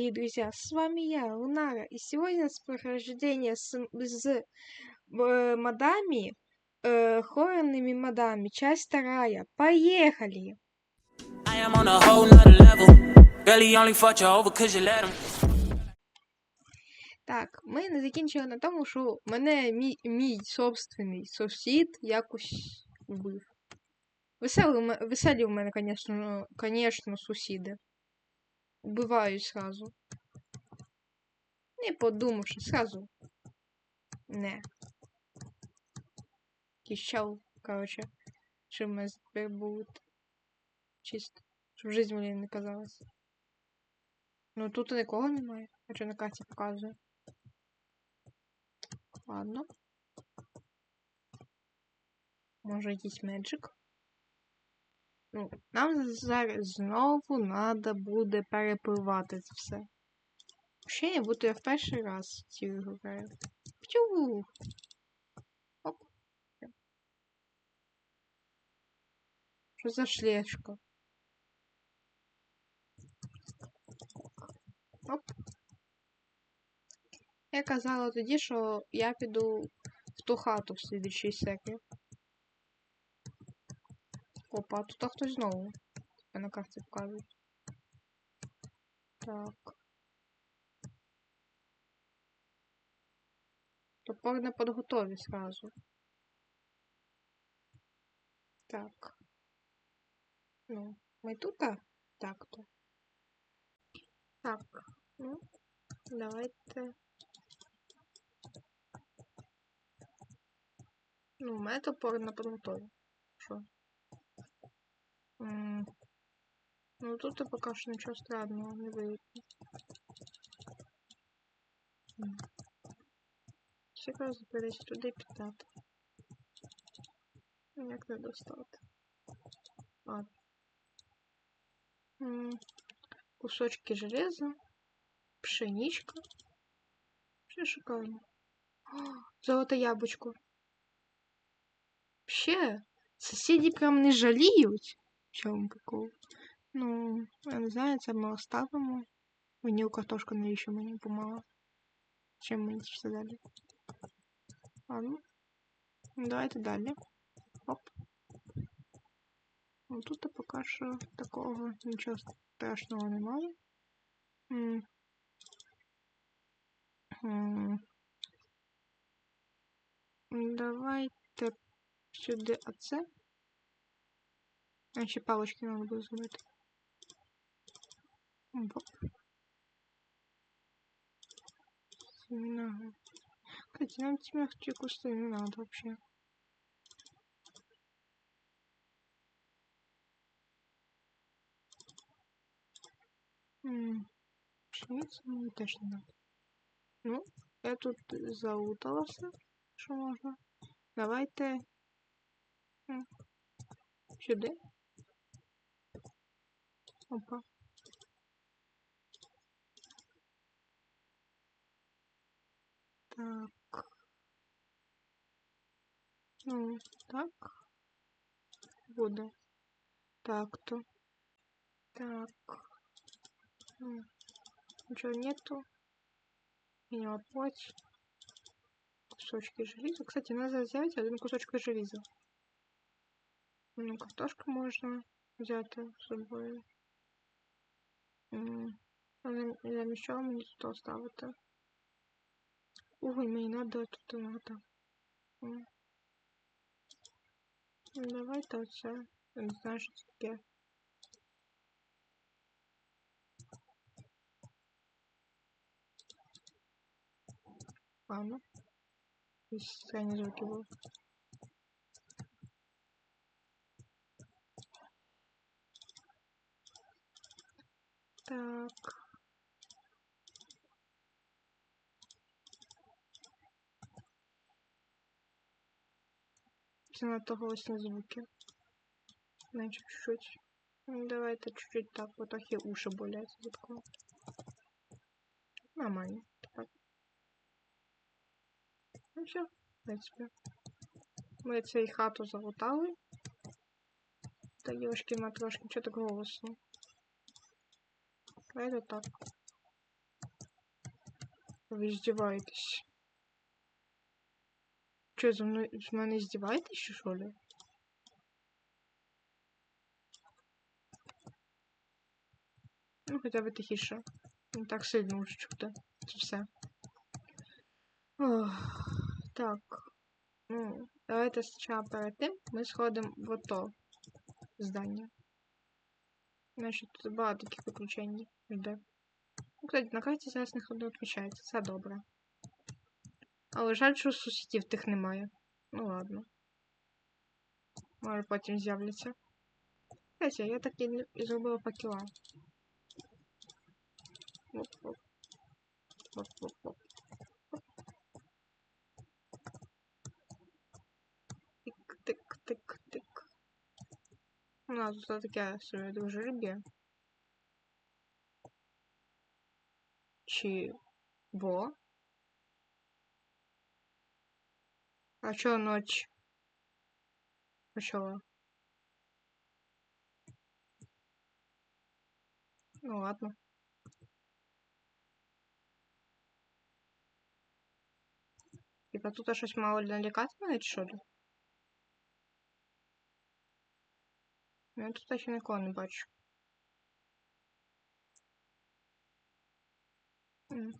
И, друзья, с вами я, Лунара, и сегодня с прохождения с, с э, модами, э, хоррорными модами, часть вторая. Поехали! I am on a whole nother level. Girl, he only fucked you over cause you let him. Так, ми не закінчили на тому, що мене мій, мій собственний сусід якось вбив. Веселі, у ме- веселі у мене, звісно, конечно, сусіди. Убивають сразу. Не подумавши, сразу. Не. Кищал, короче. Чим ми тепер будуть. Чисто. Щоб жизнь мені не казалась. Ну тут нікого немає. А що на карті показує? Ладно. Може якийсь меджик. Ну, нам зараз знову треба буде перепливати це все. Ще не буду я в перший раз цю ігру граю. Оп. Що за шлешка? Оп. Я казала тоді, що я піду в ту хату в слідчій серії. Опа, а тут хтось знову. Тебе на карті показують. Так. Топор на подготові сразу. Так. Ну, ми тут? а? Так то. Так. Ну, давайте. Ну, у мене топор на подготові. Що? М, Ну, тут и пока что ничего странного не видно. М. Ще раз перейти туди і підняти. Як не достати? Ладно. М, Кусочки железа. Пшеничка. Все шикарно. О, золоте яблучко. Вообще, соседи прям не жаліють. Прикол? Ну, я не знаю, це ми оставимо. Мені картошка навіщо мені помала. Чим мені все далі? Ладно. Ну, Давайте далі. Оп. Ну тут поки що такого нічого страшного немає. М. М. Давайте сюди оце. А ще палочки надо буде зробити. Оп. Семена. Кстати, нам темных кусты не надо вообще. М, Пшеницу мне теж не надо. Ну, я тут зауталася, що можна. Давайте сюди. Опа. Так. Ну, так. Буде. Так-то. Так. Ничего нету. Меня отплатить. Кусочки железа. Кстати, надо взять один кусочек железа. Ну, картошку можно взять с собой. М, але Заміщав мені тут оставити. Уголь мені надо тут надо. М. Ну, Давайте оце. Я Не знаю, що це таке. Ладно. Якісь странні звуки були. Так. Занадто голосні звуки. Значит, чуть-чуть. Ну, Давайте чуть-чуть так, вот так и уши болять за такого. Нормально. Так. Ну все, в принципі. Ми цей хату залутали. Та дівчатки матрошки, чого так голосно? Давайте так. Ви здіваєтесь. Що, за мною з мене здіваєтесь, чи що ли? Ну, хоча б тихіше. Не так сильно вже чути. Це все. Ох, так. Ну, давайте спочатку перед тим ми сходимо в ото здання. Значить, тут багато таких виключень жде. Ну, кстати, на карті зараз ніхто не відключається, це добре. Але жаль, що сусідів тих немає. Ну ладно. Може потім з'являться. Кстати, я так і, не- і зробила факела. Оп-оп. Оп-оп-оп. Тик-тик-тик-тик. У нас тут таке собі дружелюб'я. Чи бо? А чё ночь? Почала. Ну ладно. Типа тут щось мало мене, чи що ли? Ну, Я тут ще нікого не бачу. М.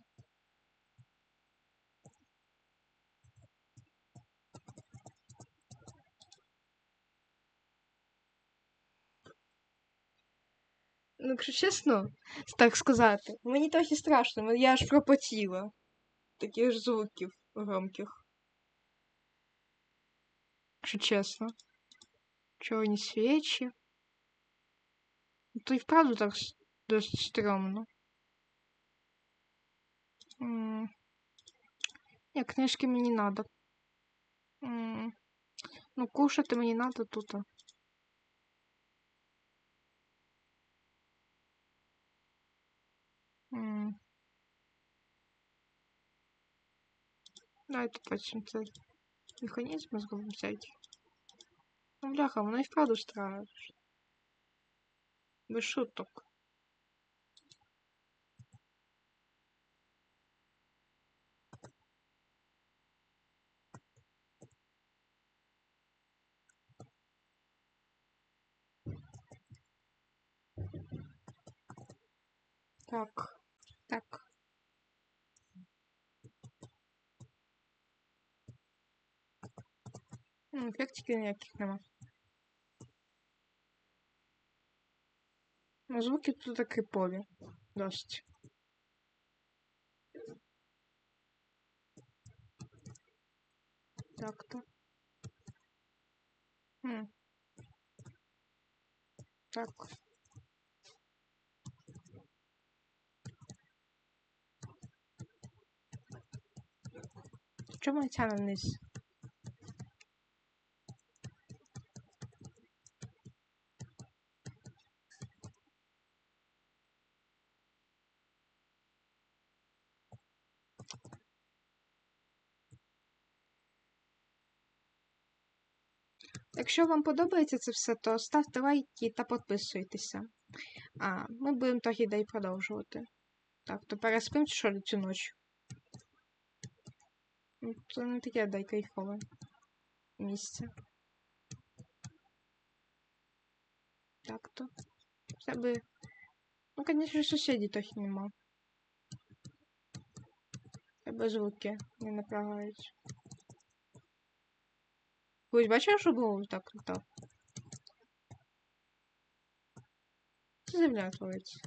Ну, якщо чесно, так сказати, мені трохи страшно, мен- я аж пропотіла. Таких ж звуків громких. Якщо чесно. Чорні свічі. Ну, То і вправду так с- досить стрьомно. М. Ні, книжки мені надо. М. Ну, кушати мені надо тут. М. Давайте потім цей механізм зробимо всякий. Ну, бляха, воно і вправду страшно. Без шуток. Так. Так. Ефектиків ніяких нема. Звуки тут такі пові. Досить. Так-то. М. Так. Чому я тягну вниз? Якщо вам подобається це все, то ставте лайки та підписуйтеся. А ми будемо трохи далі продовжувати. Так, то переспим що ли цю ніч? Ну, Це не таке дай кайфове місце. Так то. Це би. Ну, звісно, сусідів трохи нема. Тебе звуки не напрягають. Ось бачив, що було так літав? Це земля твориться.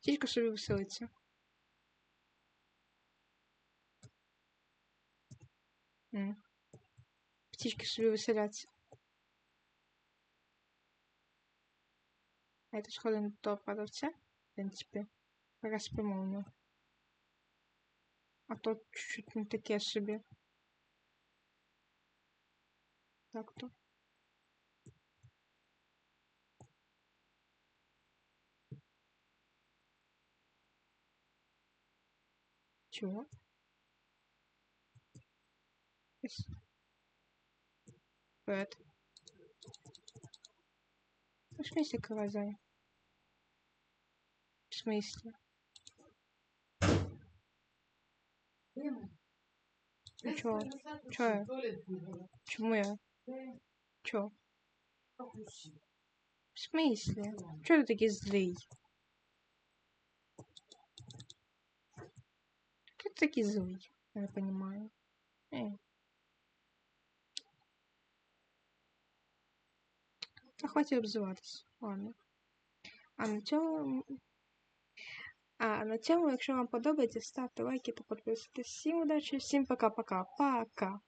Тільки собі веселиться. М. Птички собі веселяться. А это сходимо до того продавця, в принципі, переспимо у нього. А то чуть-чуть не таке собі. Так то. Чего? Ес. Привет. Аж місце кривазає. В смысле? Чё? Чё я? Чему я? Чё? В смысле? Чё ты такий злий? Чё ты такий злый? Я понимаю. Эй. Та хватит обзиватись. Ладно. А на цьому. А на цьому, якщо вам подобається, ставте лайки та підписуйтесь. Всім удачі, всім пока-пока. Пока.